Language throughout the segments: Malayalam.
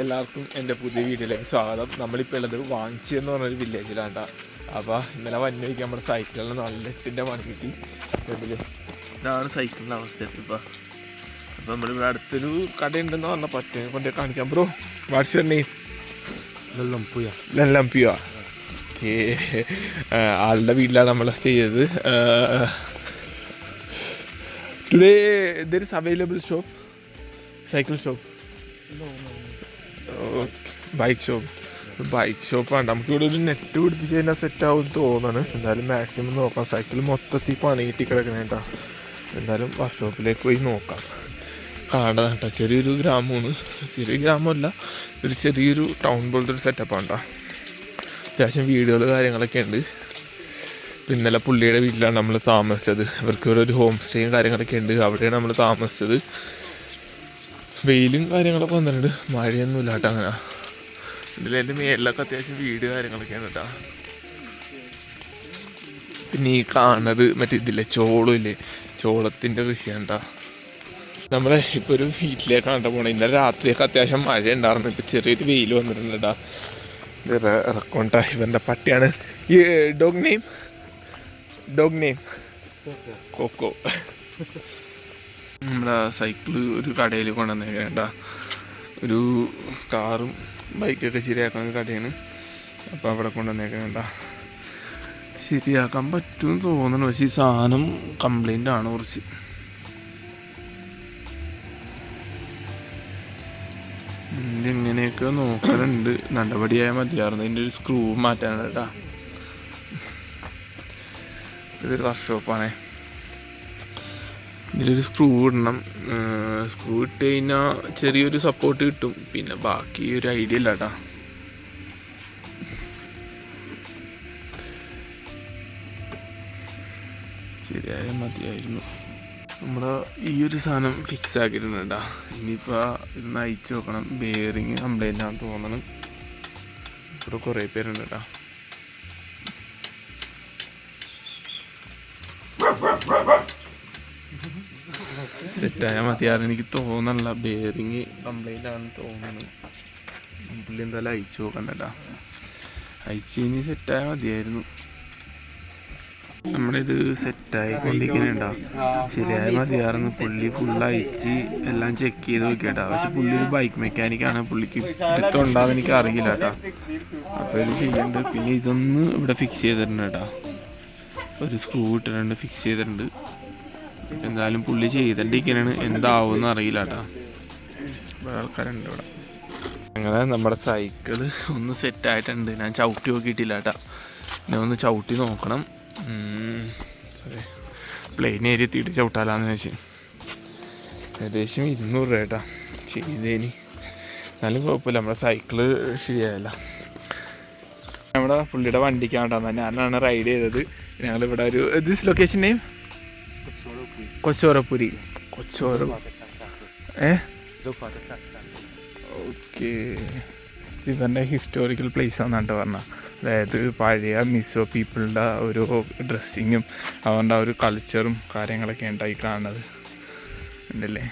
എല്ലാവർക്കും എന്റെ പുതിയ വീഡിയോയിലേക്ക് സ്വാഗതം. നമ്മളിപ്പോൾ ഉള്ളത് വാങ്ങിച്ചു എന്ന് പറഞ്ഞൊരു വില്ലേജിലാണ് കേട്ടോ അപ്പോൾ ഇന്നലെ വന്നു വയ്ക്കാൻ നമ്മുടെ സൈക്കിളിന് നല്ല എട്ടിന്റെ മണി കിട്ടി. ഇതിൽ ഇതാണ് സൈക്കിളിന്റെ അവസ്ഥ ഇപ്പോൾ അപ്പോൾ നമ്മളിവിടെ അടുത്തൊരു കടയുണ്ടെന്ന് പറഞ്ഞാൽ പറ്റും. കൊണ്ട് കാണിക്കാം. Bro what's your name Lallampuia okay. ആളുടെ വീട്ടിലാണ് നമ്മൾ സ്റ്റേ ചെയ്തത്. Today there is available shop cycle shop bike shop bike ഷോപ്പാണ് നമുക്ക് ഇവിടെ ഒരു നെറ്റ് പിടിപ്പിച്ച് കഴിഞ്ഞാൽ സെറ്റ് ആവും തോന്നുന്നു. എന്തായാലും മാക്സിമം നോക്കാം. സൈക്കിൾ മൊത്തത്തിൽ പണി കിട്ടി കിടക്കണ കേട്ടോ എന്തായാലും വർക്ക്ഷോപ്പിലേക്ക് പോയി നോക്കാം. കാണാം കേട്ടോ ചെറിയൊരു ഗ്രാമമാണ്. ചെറിയ ഗ്രാമമല്ല. ഒരു ചെറിയൊരു ടൗൺ പോലത്തെ ഒരു സെറ്റപ്പാണ് കേട്ടോ അത്യാവശ്യം വീടുകൾ കാര്യങ്ങളൊക്കെ ഉണ്ട്. ഇന്നലെ പുള്ളിയുടെ വീട്ടിലാണ് നമ്മൾ താമസിച്ചത്. ഇവർക്ക് ഒരു ഹോം സ്റ്റേയും കാര്യങ്ങളൊക്കെ ഉണ്ട്. അവിടെയാണ് നമ്മൾ താമസിച്ചത്. വെയിലും കാര്യങ്ങളൊക്കെ വന്നിട്ടുണ്ട്. മഴയൊന്നുമില്ല കേട്ടോ അങ്ങനെ. ഇതിൽ എന്റെ മേലിലൊക്കെ അത്യാവശ്യം വീട് കാര്യങ്ങളൊക്കെയാണ് കേട്ടോ. പിന്നെ ഈ കാണുന്നത് മറ്റേ ഇതില്ലേ ചോളം ഇല്ലേ ചോളത്തിന്റെ കൃഷിയാണ് കേട്ടോ. നമ്മളെ ഇപ്പോൾ ഒരു വീട്ടിലേക്കാണ് കേട്ടോ പോണേ ഇന്നലെ രാത്രിയൊക്കെ അത്യാവശ്യം മഴ ഉണ്ടായിരുന്നു ഇപ്പോൾ ചെറിയൊരു വെയിൽ വന്നിട്ടുണ്ട് കേട്ടോ. ഇത് ഇറക്കോണ്ട ഇവന്റെ പട്ടിയാണ്. ഈ dog name? Dog name? Coco. നമ്മുടെ സൈക്കിൾ ഒരു കടയിൽ കൊണ്ടുവന്നേക്കേണ്ട ഒരു കാറും ബൈക്കൊക്കെ ശരിയാക്കുന്ന ഒരു കടയാണ്. അപ്പോൾ അവിടെ കൊണ്ടുവന്നേക്കേണ്ട ശരിയാക്കാൻ പറ്റുമെന്ന് തോന്നുന്നു പക്ഷേ ഈ സാധനം കംപ്ലൈന്റ് ആണ് കുറച്ച്. ഇങ്ങനെയൊക്കെ നോക്കലുണ്ട്. നടപടിയായ മതിയായിരുന്നു. ഇതിന്റെ ഒരു സ്ക്രൂ മാറ്റാനാണ് കേട്ടോ. ഇതൊരു വർക്ക്ഷോപ്പാണേ ഇതിലൊരു സ്ക്രൂ ഇടണം. സ്ക്രൂ ഇട്ട് കഴിഞ്ഞാൽ ചെറിയൊരു സപ്പോർട്ട് കിട്ടും. പിന്നെ ബാക്കി ഒരു ഐഡിയ ഇല്ല കേട്ടാ ശരിയായ മതിയായിരുന്നു. നമ്മൾ ഈ ഒരു സാധനം ഫിക്സ് ആക്കിയിട്ടുണ്ട് കേട്ടാ ഇനിയിപ്പോൾ ഇന്ന് അയച്ചു നോക്കണം ബെയറിങ് കംപ്ലൈന്റ് ആണെന്ന് തോന്നണം. ഇവിടെ കുറേ പേരുണ്ട് കേട്ടാ സെറ്റായാൽ മതിയാണ് എനിക്ക് തോന്നണില്ല ബെയറിങ് കംപ്ലൈന്റ് ആണെന്ന് തോന്നുന്നു. പുള്ളി എന്തായാലും അയച്ചു നോക്കണ്ടട്ടാ അയച്ചു ഇനി സെറ്റായാൽ മതിയായിരുന്നു. നമ്മളിത് സെറ്റായി കൊണ്ടിരിക്കുന്നുണ്ടാ ശരിയായ മതിയായിരുന്നു. പുള്ളി ഫുൾ അയച്ച് എല്ലാം ചെക്ക് ചെയ്ത് നോക്കിയാട്ടാ. പക്ഷെ പുള്ളി ഒരു ബൈക്ക് മെക്കാനിക്കാണ് പുള്ളിക്ക് എടുത്തുണ്ടാവും എനിക്ക് അറിയില്ല കേട്ടാ അപ്പോൾ ഇത് ചെയ്യുന്നുണ്ട് പിന്നെ ഇതൊന്ന് ഇവിടെ ഫിക്സ് ചെയ്തിട്ടുണ്ട് കേട്ടാ ഒരു സ്ക്രൂ ഇട്ടിട്ടുണ്ട് ഫിക്സ് ചെയ്തിട്ടുണ്ട്. എന്തായാലും പുള്ളി ചെയ്തിട്ടിരിക്കണാണ് എന്താവുമെന്ന് അറിയില്ല കേട്ടോ വേറെ ആൾക്കാരുണ്ട് ഇവിടെ. അങ്ങനെ നമ്മുടെ സൈക്കിൾ ഒന്ന് സെറ്റായിട്ടുണ്ട്. ഞാൻ ചവിട്ടി നോക്കിയിട്ടില്ല കേട്ടോ ഞാൻ ഒന്ന് ചവിട്ടി നോക്കണം. അതെ. പ്ലെയിൻ ഏരിയ എത്തിയിട്ട് ചവിട്ടാലാന്ന് വെച്ച് ഏകദേശം ഇരുന്നൂറ് രൂപ കേട്ടാ ചെയ്തേനി. എന്നാലും കുഴപ്പമില്ല നമ്മുടെ സൈക്കിൾ ശരിയായല്ല. നമ്മുടെ പുള്ളിയുടെ വണ്ടിക്കാണ്ടാ ഞാനാണ് റൈഡ് ചെയ്തത്. ഞങ്ങളിവിടെ ഒരു ദിസ് ലൊക്കേഷൻ നെയിം കൊച്ചോറപ്പുരി കൊച്ചോറ ഏ ഓക്കെ ഇവരുടെ ഹിസ്റ്റോറിക്കൽ പ്ലേസ് ആണെന്നാണ് പറഞ്ഞത് അതായത് പഴയ മിസോ പീപ്പിളുടെ ഒരു ഡ്രസ്സിങ്ങും അവരുടെ ആ ഒരു കൾച്ചറും കാര്യങ്ങളൊക്കെ ഉണ്ടായി കാണുന്നത്. ഉണ്ടല്ലേ?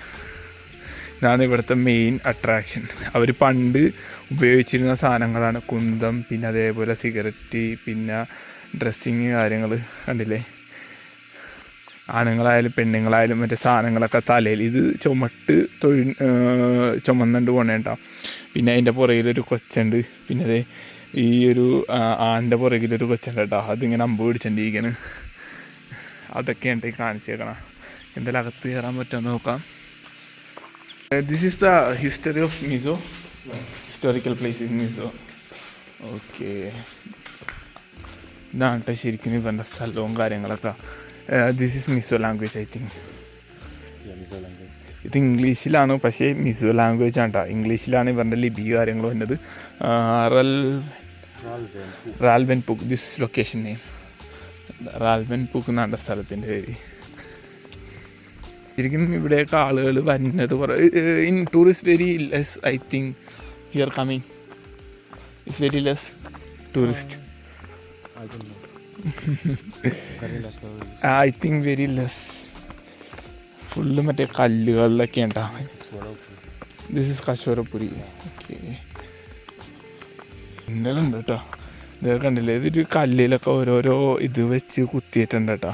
ഇതാണ് ഇവിടുത്തെ മെയിൻ അട്രാക്ഷൻ അവർ പണ്ട് ഉപയോഗിച്ചിരുന്ന സാധനങ്ങളാണ് കുന്തം പിന്നെ അതേപോലെ സിഗരറ്റ് പിന്നെ ഡ്രസ്സിങ് കാര്യങ്ങൾ കണ്ടില്ലേ? ആണുങ്ങളായാലും പെണ്ണുങ്ങളായാലും മറ്റേ സാധനങ്ങളൊക്കെ തലയിൽ ഇത് ചുമട്ട് തൊഴി ചുമന്നുകൊണ്ട് പോണേട്ടാ പിന്നെ അതിന്റെ പുറകിലൊരു കൊച്ചുണ്ട്. പിന്നെ അതെ ഈ ഒരു ആന്റെ പുറകിലൊരു കൊച്ചുണ്ട് കേട്ടോ അതിങ്ങനെ അമ്പ് പിടിച്ചിട്ടിരിക്കണ് അതൊക്കെയാണ് ഈ കാണിച്ചേക്കണം എന്തായാലും അകത്ത് കയറാൻ പറ്റുമോ നോക്കാം. This is the history of Mizo historical place in Mizo okay ഇതാണ് കേട്ടോ ശരിക്കും ഇവന്റെ സ്ഥലവും കാര്യങ്ങളൊക്കെ. This is Mizo language I think ഇത് ഇംഗ്ലീഷിലാണ് പക്ഷേ മിസോ ലാംഗ്വേജ് ആണ് കേട്ടോ ഇംഗ്ലീഷിലാണ് ഇവരുടെ ലിപി കാര്യങ്ങൾ വന്നത് റൽ റാൽവെൻ പുക്ക് ദിസ് ലൊക്കേഷൻ നെയിം റാൽവെൻ പുക്ക് എന്നാണ് സ്ഥലത്തിന്റെ പേര് ശരിക്കും ഇവിടെയൊക്കെ ആളുകൾ വരുന്നത് in tourist very less I think you are coming it's very less tourist I think very less. Full മറ്റേ കല്ലുകളിലൊക്കെ ഉണ്ടാവും ദിസ് ഇസ് കശോരപ്പുരി ഓക്കെ ഇന്നലെ ഉണ്ട് കേട്ടോ. ഇത് കണ്ടില്ലേ? ഇതൊരു കല്ലിലൊക്കെ ഓരോരോ ഇത് വെച്ച് കുത്തിയിട്ടുണ്ട് കേട്ടോ.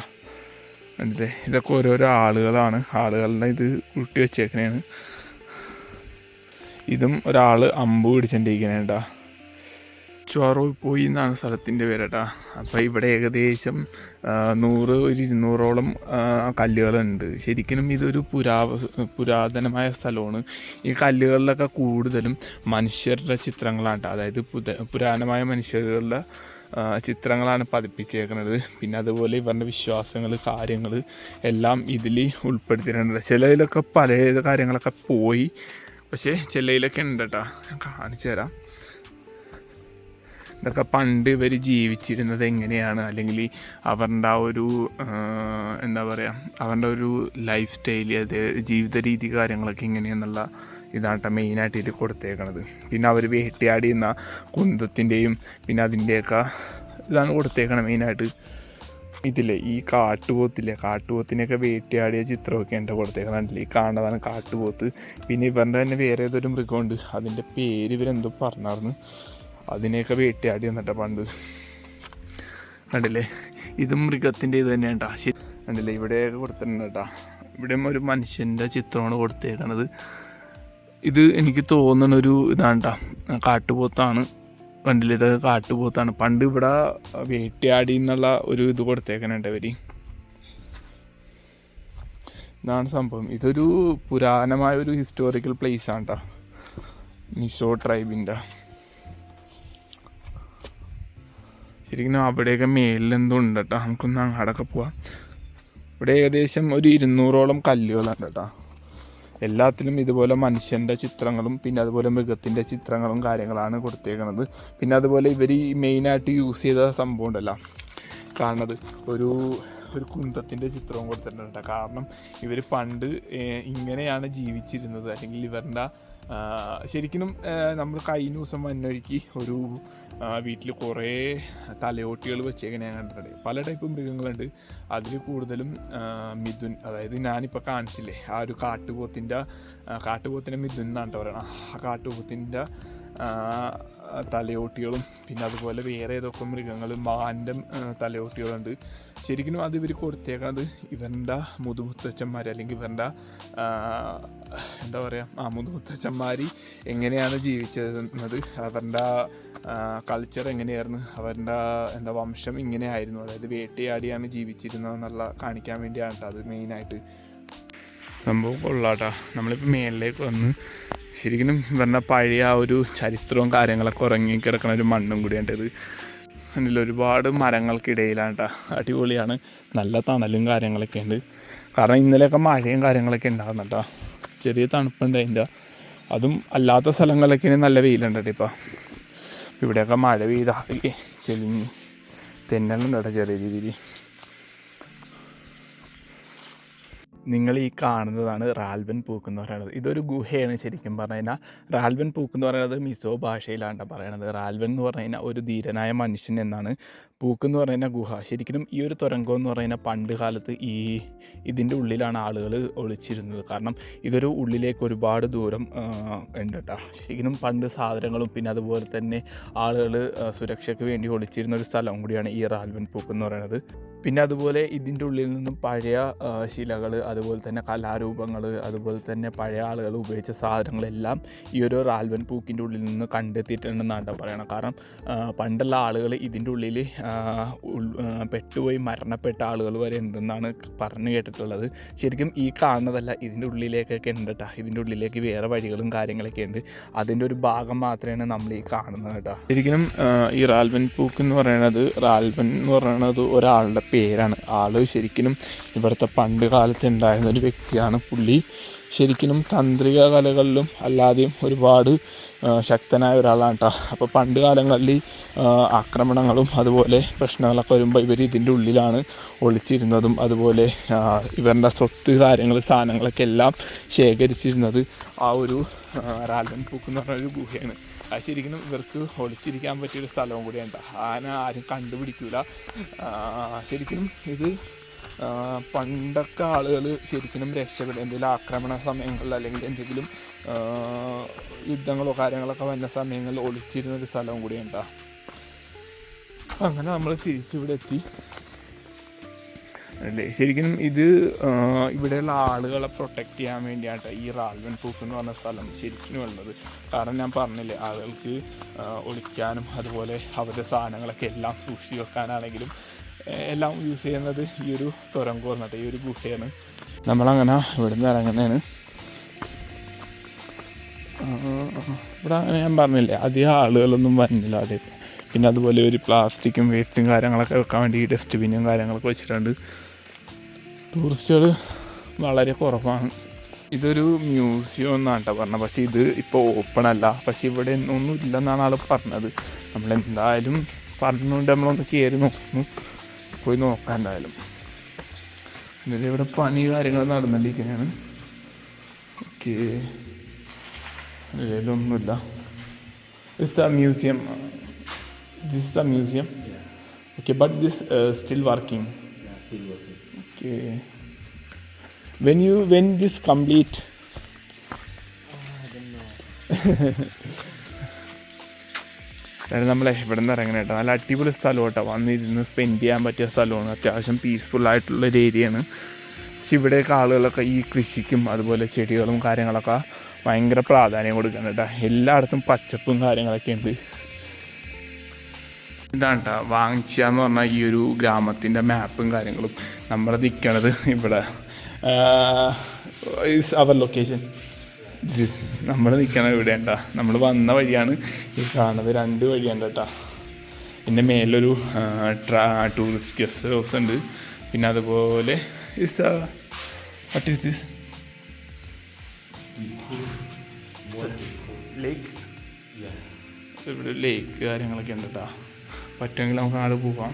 കണ്ടില്ലേ? ഇതൊക്കെ ഓരോരോ ആളുകളാണ്. ആളുകളുടെ ഇത് കുട്ടി വെച്ചേക്കണേണ്. ഇതും ഒരാൾ അമ്പ് പിടിച്ചിട്ടിരിക്കണേ ചോറോ പോയി എന്നാണ് സ്ഥലത്തിന്റെ പേര് കേട്ടോ അപ്പോൾ ഇവിടെ ഏകദേശം നൂറ് ഒരു ഇരുന്നൂറോളം കല്ലുകളുണ്ട്. ശരിക്കും ഇതൊരു പുരാ പുരാതനമായ സ്ഥലമാണ്. ഈ കല്ലുകളിലൊക്കെ കൂടുതലും മനുഷ്യരുടെ ചിത്രങ്ങളാണ്. അതായത് പുരാതനമായ മനുഷ്യരുടെ ചിത്രങ്ങളാണ് പതിപ്പിച്ചേക്കുന്നത് പിന്നെ അതുപോലെ ഇവരുടെ വിശ്വാസങ്ങൾ കാര്യങ്ങൾ എല്ലാം ഇതിൽ ഉൾപ്പെടുത്തിയിട്ടുണ്ട്. ചിലതിലൊക്കെ പല കാര്യങ്ങളൊക്കെ പോയി. പക്ഷേ ചിലയിലൊക്കെ ഉണ്ട് കേട്ടോ ഞാൻ കാണിച്ചു തരാം ഇതൊക്കെ പണ്ട് ഇവർ ജീവിച്ചിരുന്നത് എങ്ങനെയാണ്? അല്ലെങ്കിൽ അവരുടെ ആ ഒരു എന്താ പറയുക അവരുടെ ഒരു ലൈഫ് സ്റ്റൈൽ അത് ജീവിത രീതി കാര്യങ്ങളൊക്കെ എങ്ങനെയാണെന്നുള്ള ഇതാട്ട മെയിനായിട്ട് ഇതിൽ കൊടുത്തേക്കണത്. പിന്നെ അവർ വേട്ടയാടിയുന്ന കുന്തത്തിന്റെയും പിന്നെ അതിന്റെയൊക്കെ ഇതാണ് കൊടുത്തേക്കണത് മെയിനായിട്ട് ഇതില്ലേ ഈ കാട്ടുപോത്തില്ലേ കാട്ടുപോത്തിനെയൊക്കെ വേട്ടയാടിയ ചിത്രമൊക്കെ എന്റെ കൊടുത്തേക്കുന്നത് കണ്ടില്ലേ? ഈ കാണുന്നതാണ് കാട്ടുപോത്ത്. പിന്നെ ഇവരുടെ തന്നെ വേറെ ഏതൊരു മൃഗമുണ്ട്. അതിന്റെ പേര് ഇവരെന്തോ പറഞ്ഞായിരുന്നു അതിനെയൊക്കെ വേട്ടയാടി വന്നിട്ട പണ്ട്. കണ്ടില്ലേ? ഇത് മൃഗത്തിന്റെ ഇത് തന്നെയാണ് കേട്ടോ ശരി. കണ്ടില്ലേ? ഇവിടെയൊക്കെ കൊടുത്തിട്ടുണ്ട് കേട്ടോ ഇവിടെ ഒരു മനുഷ്യന്റെ ചിത്രമാണ് കൊടുത്തേക്കണത്. ഇത് എനിക്ക് തോന്നുന്ന ഒരു ഇതാണ് കേട്ടോ കാട്ടുപോത്താണ്. കണ്ടില്ലേ? ഇതൊക്കെ കാട്ടുപോത്താണ്. പണ്ട് ഇവിടെ വേട്ടയാടി എന്നുള്ള ഒരു ഇത് കൊടുത്തേക്കണുണ്ട് ഇവർ ഇതാണ് സംഭവം. ഇതൊരു പുരാതനമായ ഒരു ഹിസ്റ്റോറിക്കൽ പ്ലേസ് ആണ് കേട്ടോ മിസോ ട്രൈബിന്റെ ശരിക്കും അവിടെയൊക്കെ മേലിലെന്തോ ഉണ്ട് കേട്ടോ നമുക്കൊന്ന് അങ്ങോട്ടൊക്കെ പോവാം. ഇവിടെ ഏകദേശം ഒരു ഇരുന്നൂറോളം കല്ലുകളുണ്ട് കേട്ടോ എല്ലാത്തിലും ഇതുപോലെ മനുഷ്യന്റെ ചിത്രങ്ങളും പിന്നെ അതുപോലെ മൃഗത്തിന്റെ ചിത്രങ്ങളും കാര്യങ്ങളാണ് കൊടുത്തേക്കുന്നത് പിന്നെ അതുപോലെ ഇവർ ഈ മെയിനായിട്ട് യൂസ് ചെയ്ത സംഭവം ഉണ്ടല്ലോ. കാണുന്നത് ഒരു ഒരു കുന്തത്തിന്റെ ചിത്രവും കൊടുത്തിട്ടുണ്ട് കാരണം ഇവർ പണ്ട് ഇങ്ങനെയാണ് ജീവിച്ചിരുന്നത്. അല്ലെങ്കിൽ ഇവരുടെ ശരിക്കും നമ്മൾ കഴിഞ്ഞ ദിവസം വന്നൊരുക്കി ഒരു വീട്ടിൽ കുറേ തലയോട്ടികൾ വെച്ചേക്കണ ഞാൻ കണ്ടിട്ടുണ്ട്. പല ടൈപ്പ് മൃഗങ്ങളുണ്ട്. അതിൽ കൂടുതലും മിഥുൻ അതായത് ഞാനിപ്പോൾ കാണിച്ചില്ലേ ആ ഒരു കാട്ടുപോത്തിന്റെ കാട്ടുപോത്തിന്റെ മിഥുൻ എന്നാണ് പറയണം ആ കാട്ടുപോത്തിന്റെ തലയോട്ടികളും പിന്നെ അതുപോലെ വേറെ ഏതൊക്കെ മൃഗങ്ങൾ മാന്റെ തലയോട്ടികളുണ്ട്. ശരിക്കും അത് ഇവർ കൊടുത്തേക്കുന്നത് ഇവരുടെ മുതുമുത്തച്ഛന്മാർ അല്ലെങ്കിൽ ഇവരുടെ എന്താ പറയുക ആ മുതുമുത്തച്ഛന്മാർ എങ്ങനെയാണ് ജീവിച്ചിരുന്നത്? അവരുടെ കൾച്ചർ എങ്ങനെയായിരുന്നു? അവരുടെ എന്താ വംശം ഇങ്ങനെയായിരുന്നു. അതായത് വേട്ടയാടിയാണ് ജീവിച്ചിരുന്നത് എന്നുള്ള കാണിക്കാൻ വേണ്ടിയാണ് അത് മെയിനായിട്ട്. സംഭവം കൊള്ളാട്ടാ. നമ്മളിപ്പോൾ മേലിലേക്ക് വന്ന് ശരിക്കും ഇവരുടെ പഴയ ആ ഒരു ചരിത്രവും കാര്യങ്ങളൊക്കെ ഉറങ്ങി കിടക്കുന്ന ഒരു മണ്ണും കൂടിയാണ് ഇത് അതിൽ ഒരുപാട് മരങ്ങൾക്കിടയിലാണ് അടിപൊളിയാണ്. നല്ല തണലും കാര്യങ്ങളൊക്കെ ഉണ്ട് കാരണം ഇന്നലെയൊക്കെ മഴയും കാര്യങ്ങളൊക്കെ ഉണ്ടാകുന്നു കേട്ടോ ചെറിയ തണുപ്പുണ്ട് അതിന്റെ. അതും അല്ലാത്ത സ്ഥലങ്ങളിലൊക്കെ നല്ല വെയിലുണ്ട് കേട്ടോ ഇപ്പോൾ ഇവിടെയൊക്കെ മഴ പെയ്താകെ ചെലിഞ്ഞ് തെന്നലുണ്ട് കേട്ടോ ചെറിയ രീതിയിൽ. നിങ്ങൾ ഈ കാണുന്നതാണ് റാൽബൻ പൂക്ക് എന്ന് പറയുന്നത്. ഇതൊരു ഗുഹയാണ് ശരിക്കും പറഞ്ഞു കഴിഞ്ഞാൽ. റാൽബൻ പൂക്ക് എന്ന് പറയുന്നത് മിസോ ഭാഷയിലാണ് പറയണത്. റാൽബൻ എന്ന് പറഞ്ഞു കഴിഞ്ഞാൽ ഒരു ധീരനായ മനുഷ്യൻ എന്നാണ് പൂക്ക് എന്ന് കഴിഞ്ഞാൽ ഗുഹ. ശരിക്കും ഈ ഒരു തുരങ്കം എന്ന് പറയുന്ന പണ്ട് കാലത്ത് ഈ ഇതിന്റെ ഉള്ളിലാണ് ആളുകൾ ഒളിച്ചിരുന്നത്. കാരണം ഇതൊരു ഉള്ളിലേക്ക് ഒരുപാട് ദൂരം ഉണ്ട് കേട്ടോ ശരിക്കും പണ്ട് സാധനങ്ങളും പിന്നെ അതുപോലെ തന്നെ ആളുകൾ സുരക്ഷയ്ക്ക് വേണ്ടി ഒളിച്ചിരുന്ന ഒരു സ്ഥലം കൂടിയാണ് ഈ റാൽവൻ പൂക്ക് എന്ന് പറയുന്നത്. പിന്നെ അതുപോലെ ഇതിന്റെ ഉള്ളിൽ നിന്നും പഴയ ശിലകൾ അതുപോലെ തന്നെ കലാരൂപങ്ങൾ അതുപോലെ തന്നെ പഴയ ആളുകൾ ഉപയോഗിച്ച സാധനങ്ങളെല്ലാം ഈ ഒരു റാൽവൻ പൂക്കിന്റെ ഉള്ളിൽ നിന്ന് കണ്ടെത്തിയിട്ടുണ്ടെന്നാണ് ട്ടോ പറയണം കാരണം പണ്ടുള്ള ആളുകൾ ഇതിന്റെ ഉള്ളിൽ പെട്ടുപോയി മരണപ്പെട്ട ആളുകൾ വരെ ഉണ്ടെന്നാണ് പറഞ്ഞു കേട്ടിട്ടുള്ളത്. ശരിക്കും ഈ കാണുന്നതല്ല ഇതിന്റെ ഉള്ളിലേക്കൊക്കെ ഉണ്ട് കേട്ടോ ഇതിന്റെ ഉള്ളിലേക്ക് വേറെ വഴികളും കാര്യങ്ങളൊക്കെ ഉണ്ട്. അതിന്റെ ഒരു ഭാഗം മാത്രമാണ് നമ്മൾ ഈ കാണുന്നത് കേട്ടോ ശരിക്കും ഈ റാൽവൻ പൂക്ക് എന്ന് പറയുന്നത് റാൽവൻ എന്ന് പറയുന്നത് ഒരാളുടെ പേരാണ്. ആൾ ശരിക്കും ഇവിടുത്തെ പണ്ട് കാലത്ത് ഉണ്ടായിരുന്ന ഒരു വ്യക്തിയാണ് പുള്ളി. ശരിക്കും തന്ത്രിക കലകളിലും അല്ലാതെയും ഒരുപാട് ശക്തനായ ഒരാളാണ് കേട്ടോ അപ്പോൾ പണ്ട് കാലങ്ങളിൽ ആക്രമണങ്ങളും അതുപോലെ പ്രശ്നങ്ങളൊക്കെ വരുമ്പോൾ ഇവർ ഇതിന്റെ ഉള്ളിലാണ് ഒളിച്ചിരുന്നതും അതുപോലെ ഇവരുടെ സ്വത്ത് കാര്യങ്ങൾ സാധനങ്ങളൊക്കെ എല്ലാം ശേഖരിച്ചിരുന്നത് ആ ഒരു റാലൻ പൂക്ക് എന്ന് പറഞ്ഞൊരു ഗുഹയാണ്. അത് ശരിക്കും ഇവർക്ക് ഒളിച്ചിരിക്കാൻ പറ്റിയൊരു സ്ഥലവും കൂടിയാണ്. ആന ആരും കണ്ടുപിടിക്കൂല. ആ, ശരിക്കും ഇത് പണ്ടൊക്കെ ആളുകൾ ശരിക്കും രക്ഷപ്പെടും എന്തെങ്കിലും ആക്രമണ സമയങ്ങളിൽ അല്ലെങ്കിൽ എന്തെങ്കിലും യുദ്ധങ്ങളോ കാര്യങ്ങളൊക്കെ വന്ന സമയങ്ങളിൽ ഒളിച്ചിരുന്ന ഒരു സ്ഥലവും കൂടി ഉണ്ടാ. അങ്ങനെ നമ്മൾ തിരിച്ചിവിടെ എത്തി. അല്ലേ? ശരിക്കും ഇത് ഇവിടെയുള്ള ആളുകളെ പ്രൊട്ടക്റ്റ് ചെയ്യാൻ വേണ്ടിയാണ് ഈ റാൽവൻ പൂക്ക് എന്ന് പറഞ്ഞ സ്ഥലം ശരിക്കും ഉള്ളത്. കാരണം ഞാൻ പറഞ്ഞില്ലേ ആളുകൾക്ക് ഒളിക്കാനും അതുപോലെ അവരുടെ സാധനങ്ങളൊക്കെ എല്ലാം സൂക്ഷിച്ച് വെക്കാനാണെങ്കിലും എല്ലാം യൂസ് ചെയ്യുന്നത് ഈ ഒരു തുരങ്കം എന്നിട്ട് ഈ ഒരു ഗുഹയാണ്. നമ്മളങ്ങനെ ഇവിടുന്ന് ഇറങ്ങുന്നതാണ്. ഇവിടെ അങ്ങനെ ഞാൻ പറഞ്ഞില്ലേ അധികം ആളുകളൊന്നും വരുന്നില്ല അവിടെ പിന്നെ അതുപോലെ ഒരു പ്ലാസ്റ്റിക്കും വേസ്റ്റും കാര്യങ്ങളൊക്കെ വെക്കാൻ വേണ്ടി ഡസ്റ്റ്ബിന്നും കാര്യങ്ങളൊക്കെ വെച്ചിട്ടുണ്ട്. ടൂറിസ്റ്റുകൾ വളരെ കുറവാണ്. ഇതൊരു മ്യൂസിയം എന്നാണ് കേട്ടോ പറഞ്ഞത്. പക്ഷേ ഇത് ഇപ്പോൾ ഓപ്പൺ അല്ല. പക്ഷേ ഇവിടെ ഒന്നും ഇല്ലെന്നാണ് ആൾ പറഞ്ഞത്. നമ്മളെന്തായാലും പറഞ്ഞുകൊണ്ട് നമ്മളൊന്ന് കയറി നോക്കുന്നു. പോയി നോക്കാം എന്തായാലും. എന്നിട്ട് ഇവിടെ പണി കാര്യങ്ങൾ നടന്നുകൊണ്ടിരിക്കുന്നതാണ് okay. ഇതിലൊന്നുമില്ല it's the museum this the museum okay but this still working Okay. When you when this complete? അതായത് നമ്മളെ ഇവിടെ നിന്ന് ഇറങ്ങണ കേട്ടോ. നല്ല അടിപൊളി സ്ഥലം കേട്ടോ. വന്നിരുന്ന് സ്പെൻഡ് ചെയ്യാൻ പറ്റിയ സ്ഥലമാണ്. അത്യാവശ്യം ഒരു ഏരിയയാണ് പക്ഷെ ഇവിടെയൊക്കെ ആളുകളൊക്കെ ഈ കൃഷിക്കും അതുപോലെ ചെടികളും കാര്യങ്ങളൊക്കെ ഭയങ്കര പ്രാധാന്യം കൊടുക്കണം കേട്ടോ. എല്ലായിടത്തും പച്ചപ്പും കാര്യങ്ങളൊക്കെ ഉണ്ട്. ഇതാണ് കേട്ടോ. വാങ്ങിച്ച എന്ന് പറഞ്ഞാൽ ഈ ഒരു ഗ്രാമത്തിന്റെ മാപ്പും കാര്യങ്ങളും. നമ്മൾ നിൽക്കണത് ഇവിടെ. അവർ ലൊക്കേഷൻ നമ്മൾ നിൽക്കണ ഇവിടെ ഉണ്ടാ നമ്മൾ വന്ന വഴിയാണ് ഈ കാണുന്നത് രണ്ട് വഴിയാണ് കേട്ടോ. പിന്നെ മേലൊരു ട്രാ ടൂറിസ്റ്റ് ഗസ്റ്റ് ഹൗസ് ഉണ്ട്. പിന്നെ അതുപോലെ is what is this lake ഇവിടെ ലേക്ക് കാര്യങ്ങളൊക്കെ ഉണ്ട് കേട്ടോ. പറ്റുമെങ്കിൽ നമുക്ക് നാട് പോവാം.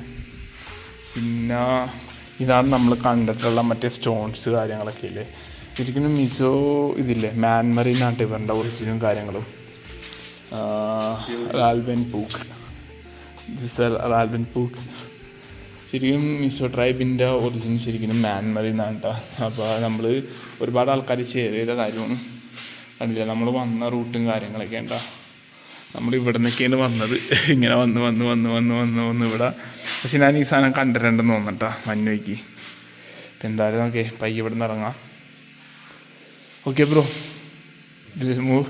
പിന്നെ ഇതാണ് നമ്മൾ കണ്ടിട്ടുള്ള മറ്റേ സ്റ്റോൺസ് കാര്യങ്ങളൊക്കെ ഇല്ലേ? ശരിക്കും മിസോ ഇതില്ലേ? മ്യാൻമറിൽ നിന്നാണ് ഇവരുടെ ഒറിജിനും കാര്യങ്ങളും. റാൽബൻ പൂക്ക്. റാൽബൻ പൂക്ക് ശരിക്കും മിസോ ട്രൈബിന്റെ ഒറിജിൻ ശരിക്കും മ്യാൻമറിൽ നിന്നാണ് അപ്പോൾ നമ്മൾ ഒരുപാട് ആൾക്കാർ ഷെയർ ചെയ്ത കാര്യമാണ്. കണ്ടില്ല? നമ്മൾ വന്ന റൂട്ടും കാര്യങ്ങളൊക്കെ ഉണ്ടോ. നമ്മൾ ഇവിടെ നിന്നൊക്കെയാണ് വന്നത്. ഇങ്ങനെ വന്ന് വന്ന് വന്ന് വന്ന് വന്ന് വന്ന് ഇവിടെ. പക്ഷെ ഞാൻ ഈ സാധനം കണ്ടിട്ടുണ്ടെന്ന് തോന്നട്ടാ മഞ്ഞോയ്ക്ക് എന്തായാലും ഓക്കെ പയ്യെ ഇവിടെ നിന്ന് ഇറങ്ങാം. ഓക്കെ ബ്രോ മൂവ്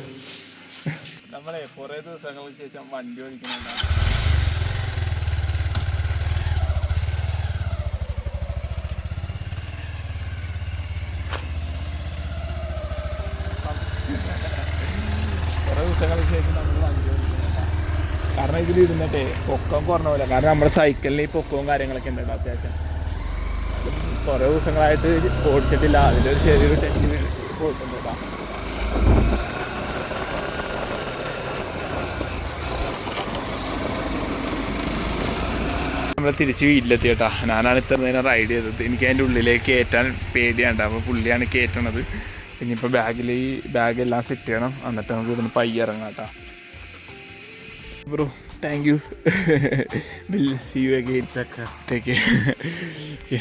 നമ്മളെ കുറേ ദിവസങ്ങൾക്ക് ശേഷം വണ്ടി ഓടിക്കുന്നുണ്ട്. കുറേ ദിവസങ്ങൾക്ക് ശേഷം നമ്മൾ വണ്ടി ഓടിക്കുന്നുണ്ട്. കാരണം ഇതിൽ ഇരുന്നിട്ടേ പൊക്കം കുറഞ്ഞ പോലെ. കാരണം നമ്മുടെ സൈക്കിളിൽ ഈ പൊക്കവും കാര്യങ്ങളൊക്കെ ഉണ്ട് അത്യാവശ്യം. കുറേ ദിവസങ്ങളായിട്ട് ഓടിച്ചിട്ടില്ല. അതിലൊരു ചെറിയൊരു ടെൻഷൻ പോയിട്ടുണ്ട്? കേട്ടോ നമ്മൾ തിരിച്ച് വീട്ടിലെത്തി കേട്ടോ. ഞാനാണ് ഇത്ര നേരം റൈഡ് ചെയ്തത്. എനിക്ക് അതിന്റെ ഉള്ളിലേക്ക് കയറ്റാൻ പേടിയാണ്ട്. അപ്പോൾ പുള്ളിയാണ് കയറ്റണത് ഇനിയിപ്പോൾ ബാഗിൽ ഈ ബാഗെല്ലാം സെറ്റ് ചെയ്യണം. എന്നിട്ട് നമുക്ക് ഇവിടുന്ന് പയ്യ ഇറങ്ങാം കേട്ടോ. Bro thank you will see you again take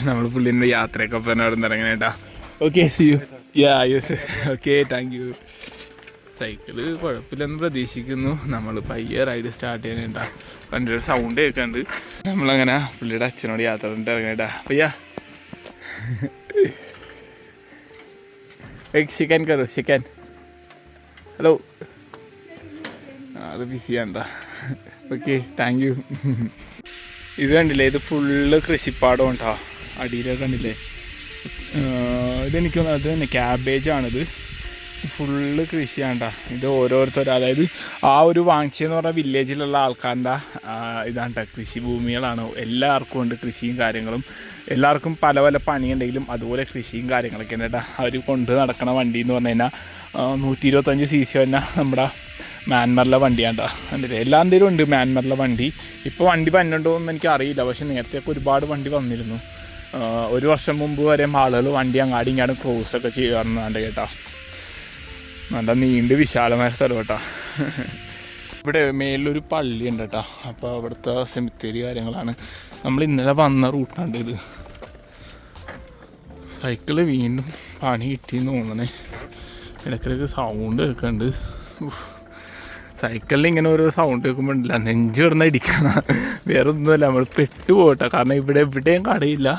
നമ്മൾ പുള്ളിന്റെ യാത്രയൊക്കെ ഒപ്പം അവിടെ നിന്ന് ഇറങ്ങണേട്ടാ okay see you ya yes okay thank you cycle കുഴപ്പമില്ലെന്ന് പ്രതീക്ഷിക്കുന്നു. നമ്മൾ പയ്യെ റൈഡ് സ്റ്റാർട്ട് ചെയ്യാനുണ്ടാ വണ്ടിയുടെ സൗണ്ട് കേൾക്കുന്നുണ്ട് നമ്മളങ്ങനെ പുള്ളിയുടെ അച്ഛനോട് യാത്ര പറഞ്ഞിട്ട് ഇറങ്ങേട്ടാ പയ്യ. ചിക്കൻ കറോ ചിക്കൻ ഹലോ അത് ബിസിയാണ്ട ഓക്കെ താങ്ക് യു ഇത് കണ്ടില്ലേ? ഇത് ഫുള്ള് കൃഷിപ്പാടം ഉണ്ടോ അടിയിലൊക്കെ കണ്ടില്ലേ? ഇതെനിക്ക് അത് തന്നെ ക്യാബേജാണിത് ഫുള്ള് കൃഷിയാണ്ട. ഇത് ഓരോരുത്തർ അതായത് ആ ഒരു വാങ്ങിച്ചെന്ന് പറഞ്ഞ വില്ലേജിലുള്ള ആൾക്കാരുടെ ഇതാണ്ട. കൃഷി ഭൂമികളാണ് എല്ലാവർക്കും ഉണ്ട് കൃഷിയും കാര്യങ്ങളും. എല്ലാവർക്കും പല പല പണിയുണ്ടെങ്കിലും അതുപോലെ കൃഷിയും കാര്യങ്ങളൊക്കെ ഉണ്ട് കേട്ടോ അവർ കൊണ്ട് നടക്കണ വണ്ടി എന്ന് പറഞ്ഞു കഴിഞ്ഞാൽ നൂറ്റി ഇരുപത്തഞ്ച് സി സി തന്നെ നമ്മുടെ മ്യാൻമറിലെ വണ്ടിയാണ്ട. കണ്ടില്ലേ? എല്ലാത്തിലും ഉണ്ട് മ്യാൻമറിലെ വണ്ടി. ഇപ്പോൾ വണ്ടി വന്നിട്ടുണ്ടോ എന്ന് എനിക്ക് അറിയില്ല പക്ഷേ നേരത്തെയൊക്കെ ഒരുപാട് വണ്ടി വന്നിരുന്നു. ഒരു വർഷം മുമ്പ് വരെ ആളുകൾ വണ്ടി അങ്ങാടി ഇങ്ങാടും ക്രോസൊക്കെ ചെയ്യാറുണ്ട് കേട്ടോ. നല്ല നീണ്ട് വിശാലമായ സ്ഥലം കേട്ടോ. ഇവിടെ മേലൊരു പള്ളി ഉണ്ട് കേട്ടോ. അപ്പോൾ അവിടുത്തെ സെമിത്തേരി കാര്യങ്ങളാണ്. നമ്മൾ ഇന്നലെ വന്ന റൂട്ടാണ് ഇത്. സൈക്കിൾ വീണ്ടും പണി കിട്ടിയെന്ന് തോന്നണേ. ഇടയ്ക്കിടയ്ക്ക് സൗണ്ട് കേൾക്കുന്നുണ്ട്. സൈക്കിളിൽ ഇങ്ങനെ ഓരോ സൗണ്ട് കേൾക്കുമ്പോൾ ഉണ്ടല്ല. നെഞ്ച് കിടന്ന ഇടിക്കണ. വേറെ ഒന്നുമല്ല നമ്മൾ പെട്ടു പോകട്ടെ. കാരണം ഇവിടെ എവിടെയും കടയില്ല.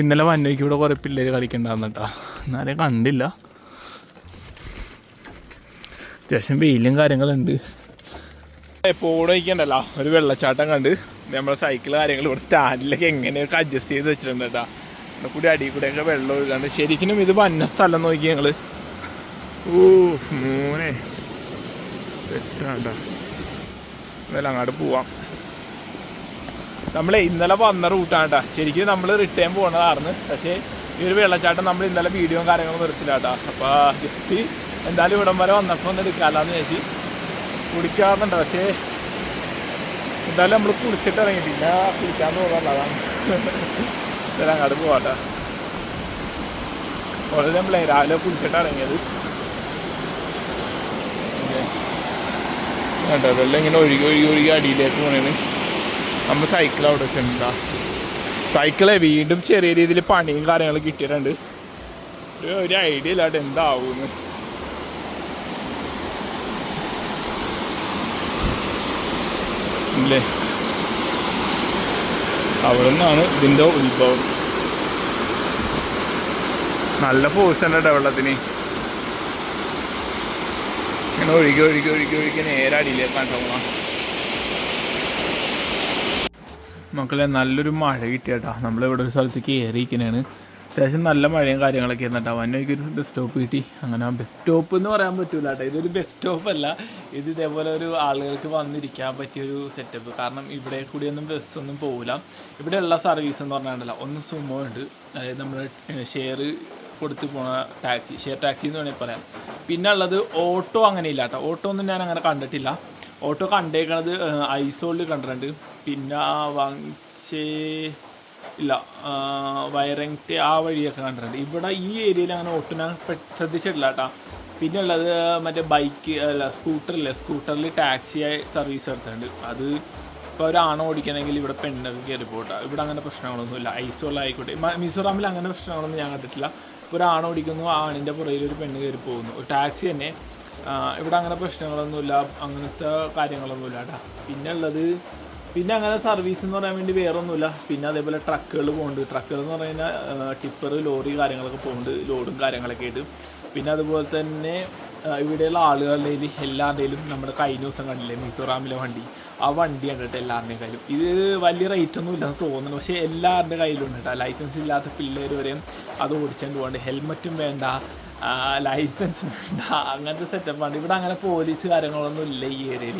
ഇന്നലെ വന്നോയ്ക്ക് ഇവിടെ കുറേ പിള്ളേർ കളിക്കണ്ടായിരുന്നു കേട്ടാ എന്നാലും കണ്ടില്ല. അത്യാവശ്യം വെയിലും കാര്യങ്ങളുണ്ട്. എപ്പോഴും വയ്ക്കണ്ടല്ലോ ഒരു വെള്ളച്ചാട്ടം കണ്ട്. നമ്മളെ സൈക്കിൾ കാര്യങ്ങൾ ഇവിടെ സ്റ്റാൻഡിലൊക്കെ എങ്ങനെയൊക്കെ അഡ്ജസ്റ്റ് ചെയ്ത് വെച്ചിട്ടുണ്ട് കേട്ടാ ഇവിടെ കൂടി അടിയിൽ കൂടെയൊക്കെ വെള്ളം ഒഴുകാണ്ട്. ശരിക്കും ഇത് വന്ന സ്ഥലം നോക്കി ഞങ്ങൾ ഓ മോനെ. തെറ്റാണ്ട. എന്നാലും അങ്ങോട്ട് പോവാം. നമ്മളെ ഇന്നലെ വന്ന റൂട്ടാണ് ശരിക്കും നമ്മൾ റിട്ടേൺ പോകണതായിരുന്നു പക്ഷേ ഈ ഒരു വെള്ളച്ചാട്ടം നമ്മൾ ഇന്നലെ വീഡിയോ കാര്യങ്ങളും നിർത്തില്ല കേട്ടോ അപ്പോൾ ജസ്റ്റ് എന്തായാലും ഇവിടം വരെ വന്നപ്പോൾ ഒന്ന് എടുക്കാമല്ലാന്ന് ചേച്ചി കുടിക്കാറുണ്ട് പക്ഷേ എന്തായാലും നമ്മൾ കുളിച്ചിട്ട് ഇറങ്ങി. പിന്നെ കുളിക്കാൻ തോന്നല്ല അതാണ്. എന്തായാലും അങ്ങോട്ട് പോവാട്ടോ. വളരെ നമ്മളെ രാവിലെ കുളിച്ചിട്ട് ഇറങ്ങിയത്. കേട്ടോ വെള്ളം ഇങ്ങനെ ഒഴുകി ഒഴുകി ഒഴുകി അടിയിലേക്ക് പോണേണ് നമ്മൾ സൈക്കിൾ അവിടെ വെച്ചിട്ടുണ്ടാ. സൈക്കിളെ വീണ്ടും ചെറിയ രീതിയിൽ പണിയും കാര്യങ്ങളും കിട്ടിയിട്ടുണ്ട്. ഒരു ഐഡിയ ഇല്ലാട്ട് എന്താവുമെന്ന് ഇല്ലേ? അവിടെ നിന്നാണ് ഇതിന്റെ ഉത്ഭവം. നല്ല ഫോഴ്സ് ഉണ്ട് കേട്ടോ വെള്ളത്തിന്? ഇങ്ങനെ ഒഴുകി ഒഴുകി ഒഴുകി ഒഴുകി നേരെ അടിയിലേക്കാണ് മക്കളെ നല്ലൊരു മഴ കിട്ടിയേട്ടാ. നമ്മളിവിടെ ഒരു സ്ഥലത്ത് കയറിയിരിക്കണേണ് അത്യാവശ്യം നല്ല മഴയും കാര്യങ്ങളൊക്കെ ആയിരുന്നു കേട്ടോ ഒരു ബസ് സ്റ്റോപ്പ് കിട്ടി. അങ്ങനെ ബസ് സ്റ്റോപ്പ് എന്ന് പറയാൻ പറ്റൂല കേട്ടോ ഇതൊരു ബസ് സ്റ്റോപ്പ് അല്ല. ഇത് ഇതേപോലെ ഒരു ആളുകൾക്ക് വന്നിരിക്കാൻ പറ്റിയ ഒരു സെറ്റപ്പ് കാരണം ഇവിടെ കൂടിയൊന്നും ബസ്സൊന്നും പോകില്ല ഇവിടെയുള്ള സർവീസ് എന്ന് പറഞ്ഞാൽ ഒന്ന് സുമോ ഉണ്ട്. അതായത് നമ്മൾ ഷെയർ കൊടുത്ത് പോണ ടാക്സി ഷെയർ ടാക്സി എന്ന് വേണമെങ്കിൽ പറയാം. പിന്നെ ഉള്ളത് ഓട്ടോ അങ്ങനെ ഇല്ല കേട്ടോ. ഓട്ടോ ഒന്നും ഞാൻ അങ്ങനെ കണ്ടിട്ടില്ല. ഓട്ടോ കണ്ടേക്കണത് ഐസോളിൽ കണ്ടിട്ടുണ്ട്. പിന്നെ വാങ്ങിച്ചേ ഇല്ല വയറങ്റ്റ് ആ വഴിയൊക്കെ കണ്ടിട്ടുണ്ട്. ഇവിടെ ഈ ഏരിയയിൽ അങ്ങനെ ഓട്ടോ ഞാൻ ശ്രദ്ധിച്ചിട്ടില്ല കേട്ടോ. പിന്നെ ഉള്ളത് മറ്റേ ബൈക്ക് അല്ല സ്കൂട്ടറില്ലേ? സ്കൂട്ടറിൽ ടാക്സി സർവീസ് എടുത്തിട്ടുണ്ട് അത് ഇപ്പോൾ ഒരാണോ ഓടിക്കണമെങ്കിൽ ഇവിടെ പെണ്ണൊക്കെ കയറി പോട്ടാ. ഇവിടെ അങ്ങനെ പ്രശ്നങ്ങളൊന്നുമില്ല. ഐസോളായിക്കോട്ടെ. മിസോറാമിൽ അങ്ങനെ പ്രശ്നങ്ങളൊന്നും ഞാൻ കണ്ടിട്ടില്ല. ഇപ്പോൾ ഒരാണ് ഓടിക്കുന്നു ആ ആണിന്റെ പുറകിൽ ഒരു പെണ്ണ് കയറി പോകുന്നു. ഒരു ടാക്സി തന്നെ. ഇവിടെ അങ്ങനെ പ്രശ്നങ്ങളൊന്നുമില്ല അങ്ങനത്തെ കാര്യങ്ങളൊന്നുമില്ല കേട്ടോ. പിന്നെ ഉള്ളത് പിന്നെ അങ്ങനെ സർവീസ് എന്ന് പറയാൻ വേണ്ടി വേറെ ഒന്നുമില്ല പിന്നെ അതേപോലെ ട്രക്കുകൾ പോകുന്നുണ്ട് ട്രക്കുകൾ എന്ന് പറഞ്ഞു കഴിഞ്ഞാൽ ടിപ്പർ ലോറി കാര്യങ്ങളൊക്കെ പോകുന്നുണ്ട് ലോഡും കാര്യങ്ങളൊക്കെ ആയിട്ട്. പിന്നെ അതുപോലെ തന്നെ ഇവിടെയുള്ള ആളുകളുടെ എല്ലാവരുടെയും നമ്മുടെ കഴിഞ്ഞ ദിവസം കണ്ടില്ലേ മിസോറാമിലെ വണ്ടി. ആ വണ്ടി കണ്ടിട്ട് എല്ലാവരുടെയും കയ്യിലും. ഇത് വലിയ റേറ്റ് ഒന്നും ഇല്ലെന്ന് തോന്നുന്നു. പക്ഷേ എല്ലാവരുടെ കയ്യിലും കേട്ടോ ലൈസൻസ് ഇല്ലാത്ത പിള്ളേർ വരെയും അത് ഓടിച്ചുകൊണ്ട് പോകണ്ട് ഹെൽമറ്റും വേണ്ട ലൈസൻസ് വേണ്ട അങ്ങനത്തെ സെറ്റപ്പാണ് ഇവിടെ അങ്ങനെ പോലീസ് കാര്യങ്ങളൊന്നും ഇല്ല ഈ ഏരിയയിൽ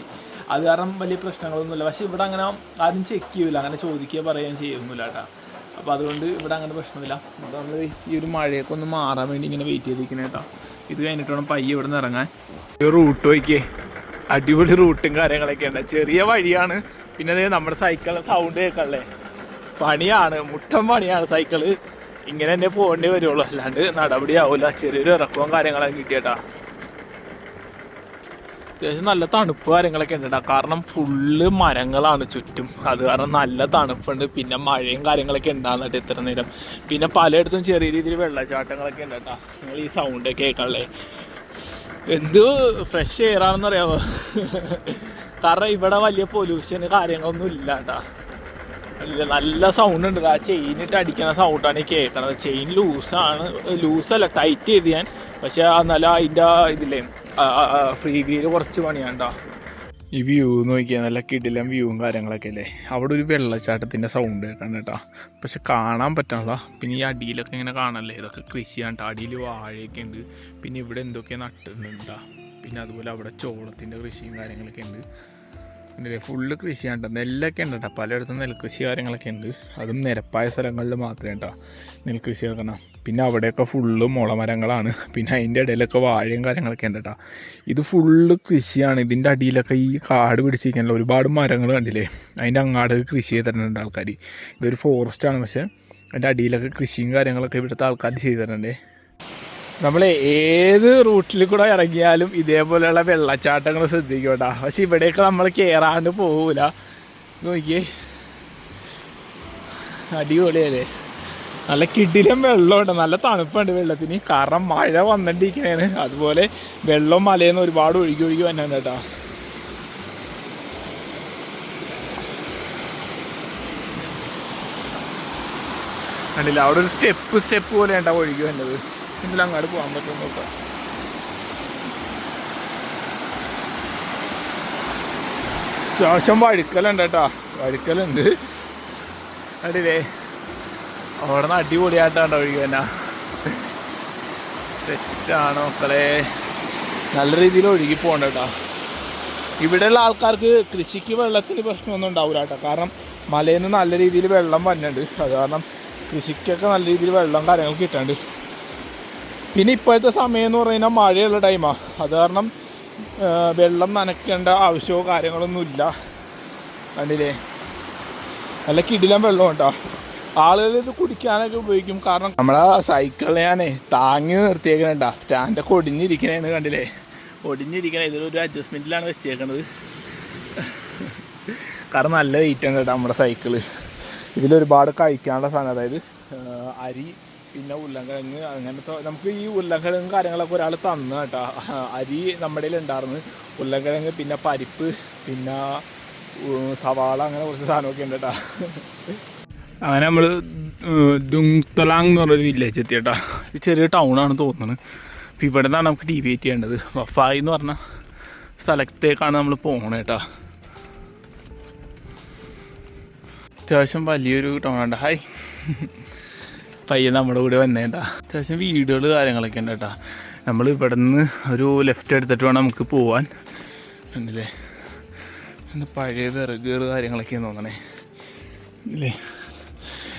അത് കാരണം വലിയ പ്രശ്നങ്ങളൊന്നുമില്ല പക്ഷേ ഇവിടെ അങ്ങനെ ആരും ചെക്ക് ചെയ്യൂല. അങ്ങനെ ചോദിക്കുക പറയുകയും ചെയ്യുന്നില്ല കേട്ടോ അപ്പോൾ അതുകൊണ്ട് ഇവിടെ അങ്ങനെ പ്രശ്നമില്ല. അപ്പോൾ നമ്മൾ ഈ ഒരു മഴയൊക്കെ ഒന്ന് മാറാൻ വേണ്ടി ഇങ്ങനെ വെയിറ്റ് ചെയ്തിരിക്കണേ കേട്ടോ ഇത് കഴിഞ്ഞിട്ട് വേണം പയ്യെ ഇവിടെ നിന്ന് ഇറങ്ങാൻ. ഈ റൂട്ട് നോക്കിയേ. അടിപൊളി റൂട്ടും കാര്യങ്ങളൊക്കെ ഉണ്ട് ചെറിയ വഴിയാണ്. പിന്നെ ദേ നമ്മുടെ സൈക്കിൾ സൗണ്ട് കേൾക്കല്ലേ? പണിയാണ്. മുട്ടം പണിയാണ് സൈക്കിൾ ഇങ്ങനെ തന്നെ പോകേണ്ടി വരുള്ളൂ. അല്ലാണ്ട് നടപടി ആവൂല. ചെറിയൊരു ഇറക്കവും കാര്യങ്ങളൊക്കെ കിട്ടിയേട്ടാ. അത്യാവശ്യം നല്ല തണുപ്പ് കാര്യങ്ങളൊക്കെ ഉണ്ട് കാരണം ഫുള്ള് മരങ്ങളാണ് ചുറ്റും. അത് കാരണം നല്ല തണുപ്പുണ്ട്. പിന്നെ മഴയും കാര്യങ്ങളൊക്കെ ഉണ്ടാകുന്നുണ്ട് ഇത്ര നേരം. പിന്നെ പലയിടത്തും ചെറിയ രീതിയിൽ വെള്ളച്ചാട്ടങ്ങളൊക്കെ ഉണ്ട് കേട്ടോ നിങ്ങൾ ഈ സൗണ്ട് കേൾക്കണല്ലേ എന്ത് ഫ്രഷ് എയർ ആണെന്ന് അറിയാമോ കാരണം ഇവിടെ വലിയ പൊല്യൂഷൻ കാര്യങ്ങളൊന്നും ഇല്ല കേട്ടാ ഇല്ല നല്ല സൗണ്ട് ഉണ്ട്. ആ ചെയിനിട്ട് അടിക്കുന്ന സൗണ്ടാണ് ഈ കേൾക്കണത്. ചെയിൻ ലൂസാണ് ലൂസല്ല ടൈറ്റ് ചെയ്ത് ഞാൻ. പക്ഷെ എന്നാലും അതിന്റെ ഇതില്ലേ ഫ്രീ വീൽ കുറച്ച് പണിയാണ്ടാ. ഈ വ്യൂ നോക്കിയാൽ നല്ല കിടിലം വ്യൂവും കാര്യങ്ങളൊക്കെ അല്ലേ? അവിടെ ഒരു വെള്ളച്ചാട്ടത്തിന്റെ സൗണ്ട് കേൾക്കണം കേട്ടോ. പക്ഷെ കാണാൻ പറ്റണല്ല പിന്നെ ഈ അടിയിലൊക്കെ ഇങ്ങനെ കാണല്ലേ? ഇതൊക്കെ കൃഷിയാണ് അടിയിൽ വാഴയൊക്കെ ഉണ്ട്. പിന്നെ ഇവിടെ എന്തൊക്കെ നട്ടുന്നുണ്ടാ പിന്നെ അതുപോലെ അവിടെ ചോളത്തിന്റെ കൃഷിയും കാര്യങ്ങളൊക്കെ ഉണ്ട്. പിന്നെ ഫുള്ള് കൃഷിയാണ് കേട്ടോ നെല്ലൊക്കെ ഉണ്ട് കേട്ടോ പലയിടത്തും നെൽകൃഷി കാര്യങ്ങളൊക്കെ ഉണ്ട്. അതും നിരപ്പായ സ്ഥലങ്ങളിൽ മാത്രമേ കേട്ടോ നെൽകൃഷി നടക്കണം. പിന്നെ അവിടെയൊക്കെ ഫുള്ള് മുളമരങ്ങളാണ്. പിന്നെ അതിന്റെ ഇടയിലൊക്കെ വാഴയും കാര്യങ്ങളൊക്കെ ഉണ്ട് കേട്ടോ ഇത് ഫുള്ള് കൃഷിയാണ്. ഇതിന്റെ അടിയിലൊക്കെ ഈ കാട് പിടിച്ചിരിക്കാനുള്ള ഒരുപാട് മരങ്ങൾ കണ്ടില്ലേ? അതിന്റെ അങ്ങാട് കൃഷി ചെയ്തിട്ടുണ്ട് ആൾക്കാർ ഇതൊരു ഫോറസ്റ്റാണ് പക്ഷേ അതിന്റെ അടിയിലൊക്കെ കൃഷിയും കാര്യങ്ങളൊക്കെ ഇവിടുത്തെ ആൾക്കാർ ചെയ്തിട്ടുണ്ട്. നമ്മൾ ഏത് റൂട്ടിൽ കൂടെ ഇറങ്ങിയാലും ഇതേപോലെയുള്ള വെള്ളച്ചാട്ടങ്ങൾ ശ്രദ്ധിക്കട്ടാ. പക്ഷെ ഇവിടെയൊക്കെ നമ്മൾ കയറാണ്ട് പോകൂല നോക്കിയേ. അടിപൊളിയല്ലേ? നല്ല കിടിലം വെള്ളമുണ്ട്. നല്ല തണുപ്പുണ്ട് വെള്ളത്തിന്. കാരണം മഴ വന്നിട്ടിരിക്കണേന്. അതുപോലെ വെള്ളം മലയെന്ന് ഒരുപാട് ഒഴുകി ഒഴുകി വന്നിട്ടുണ്ട് കേട്ടോ. കണ്ടില്ല? അവിടെ ഒരു സ്റ്റെപ്പ് സ്റ്റെപ്പ് പോലെ ഉണ്ടാവും ഒഴുകി വന്നത് ഇതിൽ അങ്ങോട്ട് പോകാൻ പറ്റും നോക്കാം. അത്യാവശ്യം വഴുക്കലുണ്ട് കേട്ടോ. വഴുക്കലുണ്ട്. അടിയിലേ. അവിടെ നിന്ന് അടിപൊളിയായിട്ടാണ് ഒഴുകി തന്നെ തെറ്റാണ് മക്കളെ. നല്ല രീതിയിൽ ഒഴുകി പോകണ്ട കേട്ടോ. ഇവിടെയുള്ള ആൾക്കാർക്ക് കൃഷിക്ക് വെള്ളത്തിന് പ്രശ്നമൊന്നും ഉണ്ടാവില്ല കേട്ടോ. കാരണം മലയിൽ നിന്ന് നല്ല രീതിയിൽ വെള്ളം വന്നിട്ടുണ്ട് അത് കാരണം കൃഷിക്കൊക്കെ നല്ല രീതിയിൽ വെള്ളം കാര്യങ്ങൾ കിട്ടാണ്ട് പിന്നെ ഇപ്പോഴത്തെ സമയം എന്ന് പറയുന്നത് മഴയുള്ള ടൈമാണ് അത് കാരണം വെള്ളം നനയ്ക്കേണ്ട ആവശ്യമോ കാര്യങ്ങളൊന്നും ഇല്ല. കണ്ടില്ലേ? നല്ല കിടിലം വെള്ളം കേട്ടോ. ആളുകൾ ഇത് കുടിക്കാനൊക്കെ ഉപയോഗിക്കും. കാരണം നമ്മളെ സൈക്കിളിൽ ഞാനേ താങ്ങി നിർത്തിയേക്കണേണ്ട സ്റ്റാൻഡൊക്കെ ഒടിഞ്ഞിരിക്കണേന്ന് കണ്ടില്ലേ? ഒടിഞ്ഞിരിക്കണേ. ഇതിലൊരു അഡ്ജസ്റ്റ്മെന്റിലാണ് വെച്ചേക്കണത്. കാരണം നല്ല വെയിറ്റ് ഉണ്ട് കേട്ടോ നമ്മുടെ സൈക്കിൾ ഇതിലൊരുപാട് കഴിക്കാനുള്ള സാധനം. അതായത് അരി പിന്നെ ഉരുളൻകിഴങ്ങ് അങ്ങനത്തെ നമുക്ക് ഈ ഉരുളൻകിഴങ്ങ് കാര്യങ്ങളൊക്കെ ഒരാൾ തന്നു കേട്ടോ. അരി നമ്മുടെ കയ്യിൽ ഉണ്ടായിരുന്നു. ഉരുളൻകിഴങ്ങ് പിന്നെ പരിപ്പ് പിന്നെ സവാള അങ്ങനെ കുറച്ച് സാധനമൊക്കെ ഉണ്ട് കേട്ടോ. അങ്ങനെ നമ്മൾ ദുങ്തലാങ് എന്ന് പറഞ്ഞൊരു വില്ലേജ് എത്തി കേട്ടോ. ചെറിയ ടൗണാണ് തോന്നുന്നത് അപ്പം ഇവിടെ നിന്നാണ് നമുക്ക് ഡീവിയേറ്റ് ചെയ്യേണ്ടത്. വഫായി എന്ന് പറഞ്ഞ സ്ഥലത്തേക്കാണ് നമ്മൾ പോകണത് കേട്ടോ. അത്യാവശ്യം വലിയൊരു ടൗണുണ്ട് ഹായ്. പയ്യൻ നമ്മുടെ കൂടെ വന്നേട്ടാ അത്യാവശ്യം വീടുകൾ കാര്യങ്ങളൊക്കെ ഉണ്ട് കേട്ടോ നമ്മൾ ഇവിടെ നിന്ന് ഒരു ലെഫ്റ്റ് എടുത്തിട്ട് വേണം നമുക്ക് പോവാൻ. ഉണ്ടല്ലേ എന്താ പഴയ വിറകുകൾ കാര്യങ്ങളൊക്കെയാണ് തോന്നണേ. ഇല്ലേ?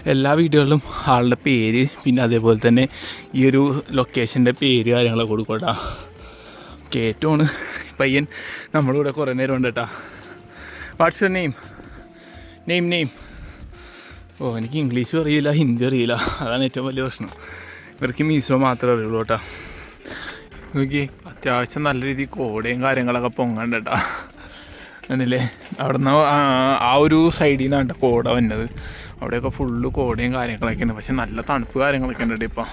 എല്ലാ വീടുകളിലും ആളുടെ പേര് പിന്നെ അതേപോലെ തന്നെ ഈ ഒരു ലൊക്കേഷന്റെ പേര് കാര്യങ്ങളൊക്കെ കൊടുക്കട്ടാ കേട്ടോ കയറ്റമാണ് പയ്യൻ നമ്മളിവിടെ കുറേ നേരം ഉണ്ട് കേട്ടോ യുവർ നെയിം നെയിം നെയിം ഓ എനിക്ക് ഇംഗ്ലീഷും അറിയില്ല ഹിന്ദി അറിയില്ല. അതാണ് ഏറ്റവും വലിയ പ്രശ്നം. ഇവർക്ക് മീസോ മാത്രമേ അറിയുള്ളൂ കേട്ടോ. നോക്കി അത്യാവശ്യം നല്ല രീതിയിൽ കോടയും കാര്യങ്ങളൊക്കെ പൊങ്ങണ്ട കേട്ടോ. കണ്ടില്ലേ? അവിടെ നിന്ന് ആ ഒരു സൈഡിൽ നിന്നാണ് കേട്ടോ കോട വന്നത്. അവിടെയൊക്കെ ഫുള്ള് കോടയും കാര്യങ്ങളൊക്കെയാണ്. പക്ഷെ നല്ല തണുപ്പ് കാര്യങ്ങളൊക്കെ ഉണ്ട് ഇപ്പം.